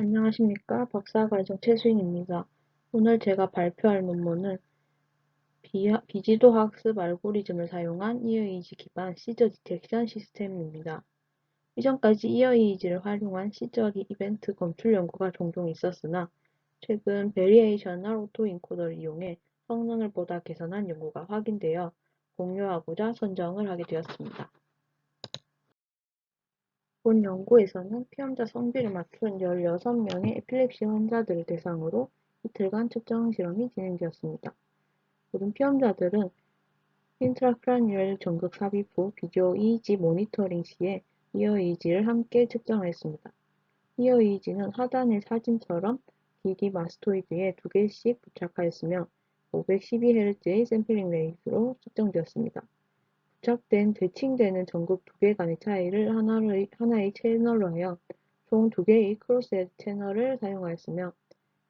안녕하십니까. 박사과정 최수인입니다. 오늘 제가 발표할 논문은 비지도 학습 알고리즘을 사용한 EOEG 기반 시저 디텍션 시스템입니다. 이전까지 EOEG를 활용한 시저 이벤트 검출 연구가 종종 있었으나 최근 베리에이셔널 오토인코더를 이용해 성능을 보다 개선한 연구가 확인되어 공유하고자 선정을 하게 되었습니다. 본 연구에서는 피험자 성비를 맞춘 16명의 에필lep시 환자들을 대상으로 이틀간 측정 실험이 진행되었습니다. 모든 피험자들은 인트라크라니얼 전극 삽입 후 비디오 EEG 모니터링 시에 이어 EEG를 함께 측정했습니다. 이어 EEG는 하단의 사진처럼 DD 마스토이드에 두 개씩 부착하였으며 512Hz의 샘플링 레이트로 측정되었습니다. 부착된 대칭되는 전극 두 개 간의 차이를 하나의, 하나의 채널로 하여 총 두 개의 크로스헤드 채널을 사용하였으며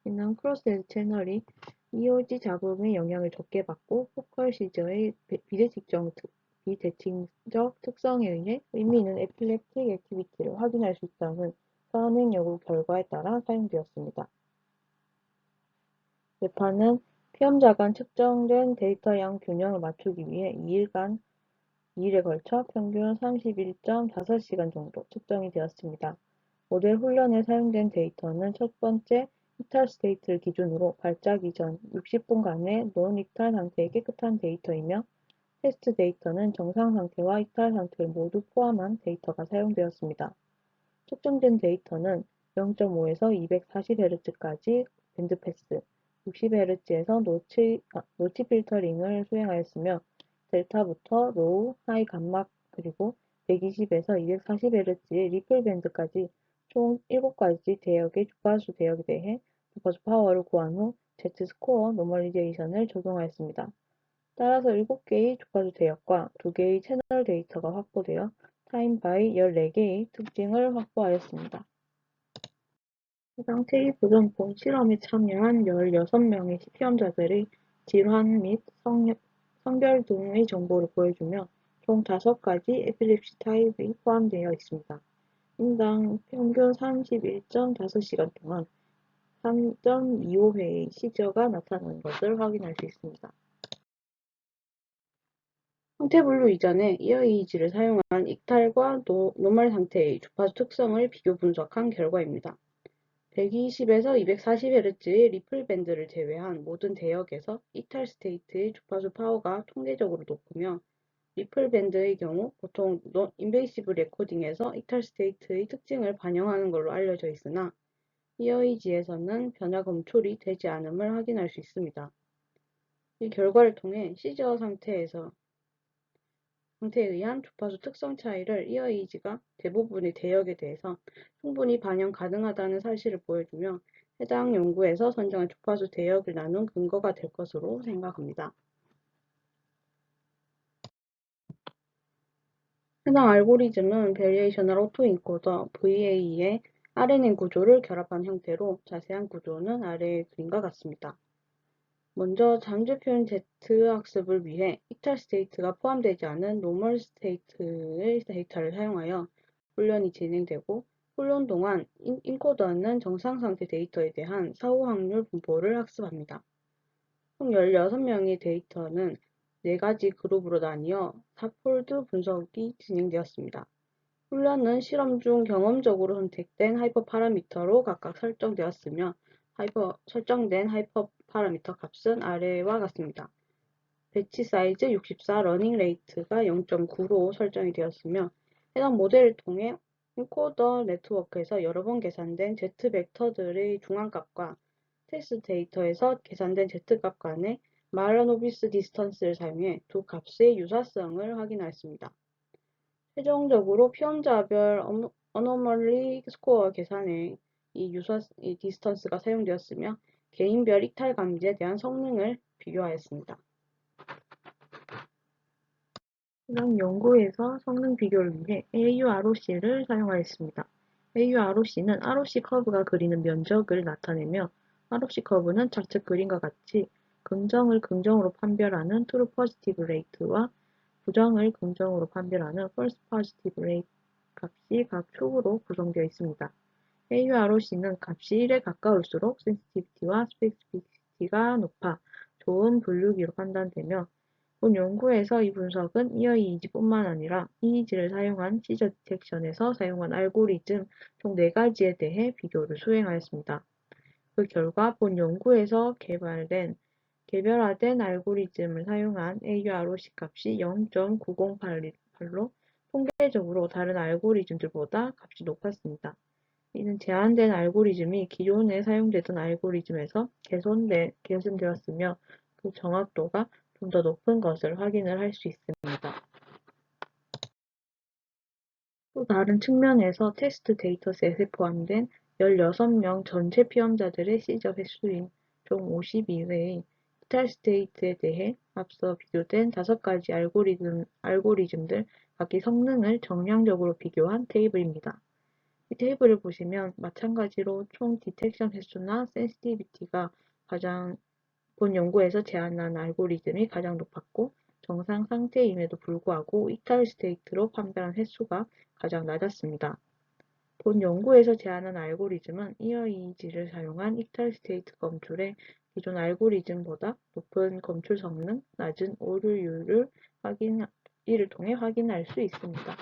이는 크로스헤드 채널이 EOG 자극의 영향을 적게 받고 포컬 시저의 비대칭적, 비대칭적 특성에 의해 의미 있는 에필lep틱 액티비티를 확인할 수 있다는 선행 연구 결과에 따라 사용되었습니다. 재판은 피험자 간 측정된 데이터 양 균형을 맞추기 위해 2일간 2일에 걸쳐 평균 31.5시간 정도 측정이 되었습니다. 모델 훈련에 사용된 데이터는 첫 번째 이탈 스테이트를 기준으로 발작 이전 60분간의 논 이탈 상태의 깨끗한 데이터이며 테스트 데이터는 정상 상태와 이탈 상태를 모두 포함한 데이터가 사용되었습니다. 측정된 데이터는 0.5에서 240Hz까지 밴드패스, 60Hz에서 노치, 아, 노치 필터링을 수행하였으며 델타부터 로우, 하이 감막 그리고 120에서 240Hz의 리플 밴드까지 총 7가지 대역의 주파수 대역에 대해 주파수 파워를 구한 후 Z 스코어 노멀리제이션을 적용하였습니다. 따라서 7개의 주파수 대역과 2개의 채널 데이터가 확보되어 타임 바이 14개의 특징을 확보하였습니다. 해당 테이블은 본 실험에 참여한 16명의 시험자들의 질환 및 성 역, 성별 등의 정보를 보여주며 총 5가지 에필립시 타입이 포함되어 있습니다. 인당 평균 31.5시간 동안 3.25회의 시저가 나타나는 것을 확인할 수 있습니다. 형태 분류 이전에 이어이지를 사용한 익탈과 노, 노멀 상태의 주파수 특성을 비교 분석한 결과입니다. 120에서 240Hz의 리플 밴드를 제외한 모든 대역에서 이탈 스테이트의 주파수 파워가 통계적으로 높으며 리플 밴드의 경우 보통 인베이시브 레코딩에서 이탈 스테이트의 특징을 반영하는 걸로 알려져 있으나 EOEG에서는 변화 검출이 되지 않음을 확인할 수 있습니다. 이 결과를 통해 시저 상태에서 상태에 의한 주파수 특성 차이를 EOEG가 대부분의 대역에 대해서 충분히 반영 가능하다는 사실을 보여주며 해당 연구에서 선정한 주파수 대역을 나눈 근거가 될 것으로 생각합니다. 해당 알고리즘은 베리에이셔널 오토 인코더 VA의 RNN 구조를 결합한 형태로 자세한 구조는 아래의 그림과 같습니다. 먼저 잠재 표현 Z 학습을 위해 이탈 스테이트가 포함되지 않은 노멀 스테이트의 데이터를 사용하여 훈련이 진행되고 훈련 동안 인코더는 정상 상태 데이터에 대한 사후 확률 분포를 학습합니다. 총 16명의 데이터는 4가지 그룹으로 나뉘어 4폴드 분석이 진행되었습니다. 훈련은 실험 중 경험적으로 선택된 하이퍼 파라미터로 각각 설정되었으며 하이퍼, 설정된 하이퍼 파라미터 값은 아래와 같습니다. 배치 사이즈 64, 러닝 레이트가 0.9로 설정이 되었으며 해당 모델을 통해 인코더 네트워크에서 여러 번 계산된 Z 벡터들의 중앙값과 테스트 데이터에서 계산된 Z값 간의 마라노비스 디스턴스를 사용해 두 값의 유사성을 확인하였습니다. 최종적으로 피험자별 어노멀리 스코어 계산에 이 유사 이 디스턴스가 사용되었으며 개인별 이탈 감지에 대한 성능을 비교하였습니다. 해당 연구에서 성능 비교를 위해 AUROC를 사용하였습니다. AUROC는 ROC 커브가 그리는 면적을 나타내며 ROC 커브는 좌측 그림과 같이 긍정을 긍정으로 판별하는 true positive rate와 부정을 긍정으로 판별하는 false positive rate 값이 각 축으로 구성되어 있습니다. AUROC는 값이 1에 가까울수록 센시티비티와 스페시피시티가 높아 좋은 분류 기로 판단되며 본 연구에서 이 분석은 이어 이이지뿐만 아니라 이이지를 사용한 시저 디텍션에서 사용한 알고리즘 총 4가지에 대해 비교를 수행하였습니다. 그 결과 본 연구에서 개발된 개별화된 알고리즘을 사용한 AUROC 값이 0.9088로 통계적으로 다른 알고리즘들보다 값이 높았습니다. 이는 제한된 알고리즘이 기존에 사용되던 알고리즘에서 개선되, 개선되었으며 그 정확도가 좀 더 높은 것을 확인을 할 수 있습니다. 또 다른 측면에서 테스트 데이터셋에 포함된 16명 전체 피험자들의 시저 횟수인 총 52회의 이탈 스테이트에 대해 앞서 비교된 5가지 알고리즘, 알고리즘들 각기 성능을 정량적으로 비교한 테이블입니다. 이 테이블을 보시면 마찬가지로 총 디텍션 횟수나 센시티비티가 가장 본 연구에서 제안한 알고리즘이 가장 높았고 정상 상태임에도 불구하고 이탈 스테이트로 판별한 횟수가 가장 낮았습니다. 본 연구에서 제안한 알고리즘은 이어이지를 사용한 이탈 스테이트 검출에 기존 알고리즘보다 높은 검출 성능, 낮은 오류율을 확인, 이를 통해 확인할 수 있습니다.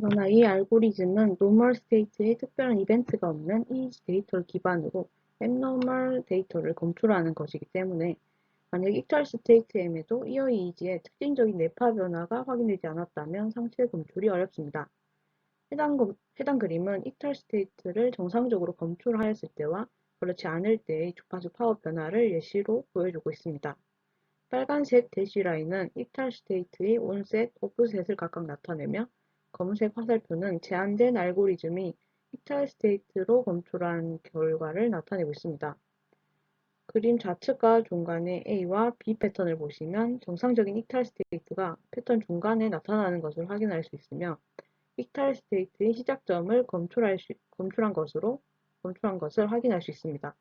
그러나 이 알고리즘은 노멀 스테이트에 특별한 이벤트가 없는 이지 데이터를 기반으로 앱노멀 데이터를 검출하는 것이기 때문에 만약 이탈 스테이트임에도 이어 이지의 특징적인 뇌파 변화가 확인되지 않았다면 상체 검출이 어렵습니다. 해당, 해당 그림은 이탈 스테이트를 정상적으로 검출하였을 때와 그렇지 않을 때의 주파수 파워 변화를 예시로 보여주고 있습니다. 빨간색 대시 라인은 이탈 스테이트의 온셋, 오프셋을 각각 나타내며 검은색 화살표는 제한된 알고리즘이 이탈 스테이트로 검출한 결과를 나타내고 있습니다. 그림 좌측과 중간에 A와 B 패턴을 보시면 정상적인 이탈 스테이트가 패턴 중간에 나타나는 것을 확인할 수 있으며 이탈 스테이트의 시작점을 검출할 수, 검출한 것으로 검출한 것을 확인할 수 있습니다.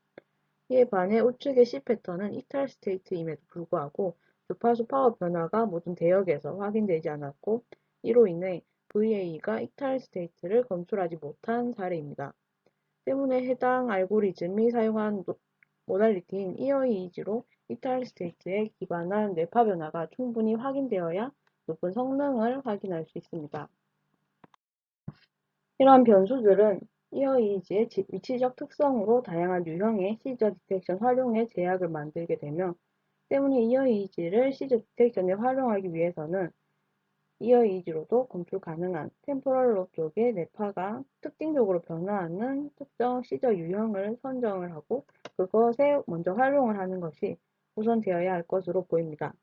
이에 반해 우측의 C 패턴은 이탈 스테이트임에도 불구하고 주파수 파워 변화가 모든 대역에서 확인되지 않았고 이로 인해 VA가 이탈 스테이트를 검출하지 못한 사례입니다. 때문에 해당 알고리즘이 사용한 모달리티인 이어이지로 이탈 스테이트에 기반한 뇌파 변화가 충분히 확인되어야 높은 성능을 확인할 수 있습니다. 이러한 변수들은 이어이지의 위치적 특성으로 다양한 유형의 시저 디텍션 활용에 제약을 만들게 되며 때문에 이어이지를 시저 디텍션에 활용하기 위해서는 이어 이지로도 검출 가능한 템포럴 로 쪽의 뇌파가 특징적으로 변화하는 특정 시저 유형을 선정을 하고 그것에 먼저 활용을 하는 것이 우선되어야 할 것으로 보입니다.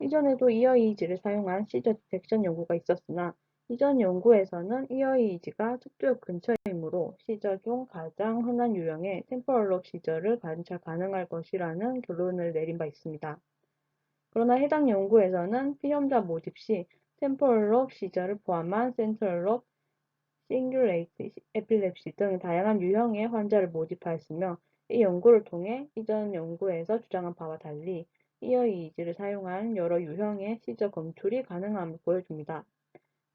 이전에도 이어 이지를 사용한 시저 디텍션 연구가 있었으나 이전 연구에서는 이어 이지가 특조역 근처이므로 시저 중 가장 흔한 유형의 템포럴 롭 시저를 관찰 가능할 것이라는 결론을 내린 바 있습니다. 그러나 해당 연구에서는 피험자 모집 시 템포럴 롭 시저를 포함한 센트럴 롭, 싱귤레이트, 에필랩시 등 다양한 유형의 환자를 모집하였으며 이 연구를 통해 이전 연구에서 주장한 바와 달리 이어 이지를 사용한 여러 유형의 시저 검출이 가능함을 보여줍니다.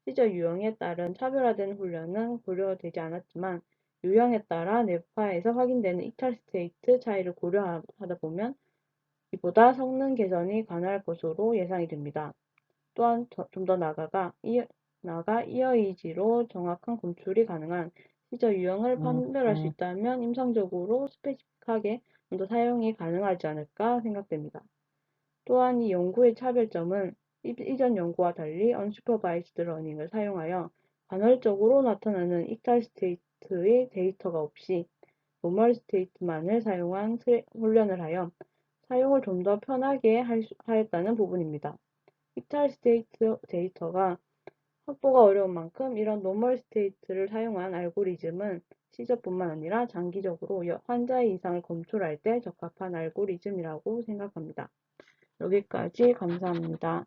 시저 유형에 따른 차별화된 훈련은 고려되지 않았지만 유형에 따라 뇌파에서 확인되는 이탈 스테이트 차이를 고려하다 보면 이보다 성능 개선이 가능할 것으로 예상이 됩니다. 또한 좀 더 나아가, 나아가 이어이지로 정확한 검출이 가능한 시저 유형을 판별할 수 있다면 임상적으로 스페시픽하게 좀 더 사용이 가능하지 않을까 생각됩니다. 또한 이 연구의 차별점은 이전 연구와 달리 언슈퍼바이스드 러닝을 사용하여 간헐적으로 나타나는 이탈 스테이트의 데이터가 없이 노멀 스테이트만을 사용한 훈련을 하여 사용을 좀 더 편하게 하였다는 부분입니다. 이탈 스테이트 데이터가 확보가 어려운 만큼 이런 노멀 스테이트를 사용한 알고리즘은 시저뿐만 아니라 장기적으로 환자의 이상을 검출할 때 적합한 알고리즘이라고 생각합니다. 여기까지 감사합니다.